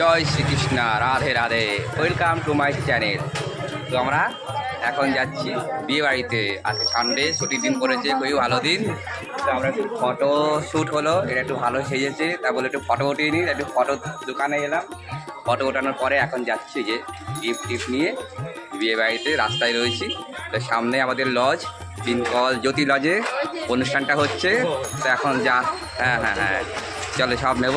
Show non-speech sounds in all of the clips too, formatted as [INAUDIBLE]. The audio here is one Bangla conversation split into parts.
Joy Shri Krishna, Radhe Radhe. Welcome to my channel তো আমরা এখন যাচ্ছি বিয়ে বাড়িতে আজকে সানডে ছুটির দিন পড়েছে, খুবই ভালো দিন। তো আমরা একটু ফটো শ্যুট হলো, এটা একটু ভালো সেজেছে। তা বলে একটু ফটো উঠিয়ে নিই, একটু ফটো দোকানে গেলাম ফটো ওঠানোর পরে এখন যাচ্ছি যে গিফট টিফট নিয়ে বিয়ে বাড়িতে রাস্তায় রয়েছি। তো সামনে আমাদের লজ দিনকল জ্যোতি লজে অনুষ্ঠানটা হচ্ছে। তো এখন যা হ্যাঁ হ্যাঁ হ্যাঁ। চলো সব নেব।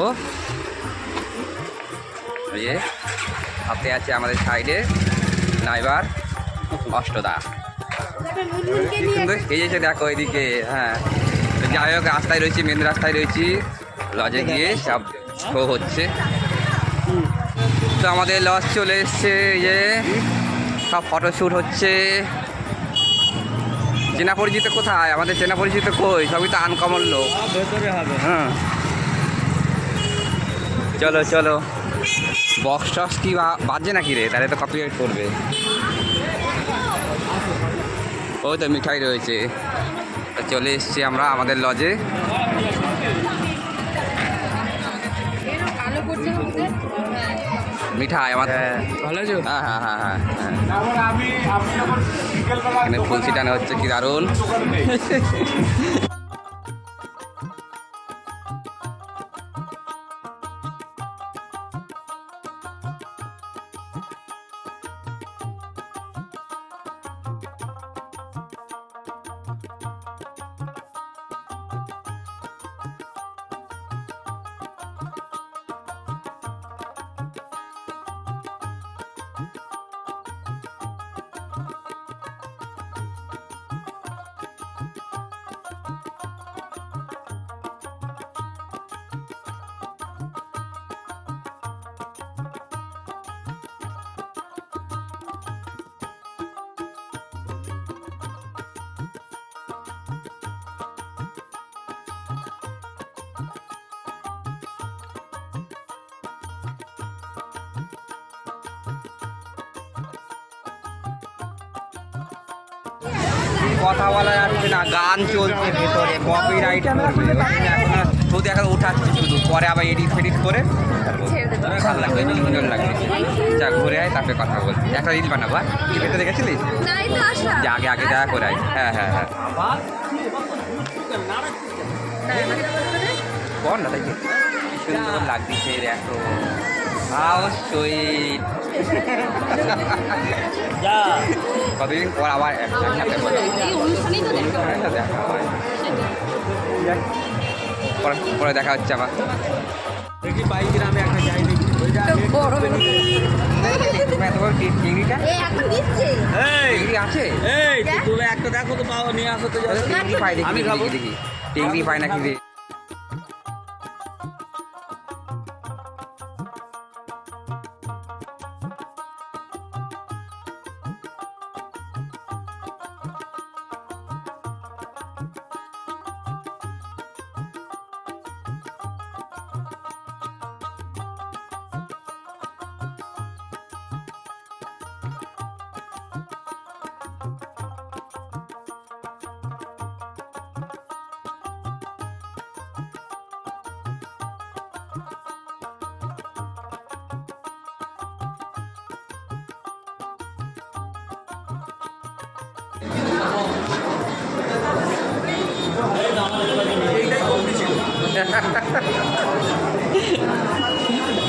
ওই যে হাতে আছে আমাদের সাইডে নাইবার অষ্টদা। কি সুন্দর সেজেছে দেখো এদিকে হ্যাঁ। যাই হোক রাস্তায় রয়েছি মেন রাস্তায় রয়েছি। লজে গিয়ে সব শো হচ্ছে। তো আমাদের লজ চলে এসছে এই যে সব ফটোশ্যুট হচ্ছে। চেনা পরিচিত কোথায়? আমাদের চেনা পরিচিত কই? সবই তো আনকমন লোক। হ্যাঁ। চলো চলো। বক্স টক্স কি বা- বাজছে নাকি রে? তাহলে তো কপিরাইট করবে। ওই তো মিঠাই রয়েছে। চলে এসছি আমরা আমাদের লজে? মিঠাই আমার ভালো আছো? হ্যাঁ হ্যাঁ হ্যাঁ হ্যাঁ। হ্যাঁ এখানে ফুল ছিটানো হচ্ছে কি দারুণ। [LAUGHS] কথা বলা যাচ্ছে না গান চলছে ভেতরে কপিরাইট করবে। এখন শুধু এখন উঠাচ্ছি শুধু পরে আবার এডিট ফেডিট করে ভালো লাগবে সুন্দর লাগবে যা ঘুরে আয় তারপরে কথা বলছি। একটা রিল বানাবো? কি ভেতরে দেখেছিলিস নাই তো আসা। যে আগে আগে দেখা করে আয়। হ্যাঁ হ্যাঁ হ্যাঁ। না তাই সুন্দর লাগছে দেখো। হাউ সুইট যা। কতদিন পর। আবার একসাথে দেখা হয়। একটা দেখা হয় পরে পরে দেখা হচ্ছে আবার। দেখি বাইকের আমি একটা যাই দেখি। ওইটা তো বড় বড়। এত বড় টি- এইটাই কমতি ছিল। [LAUGHS]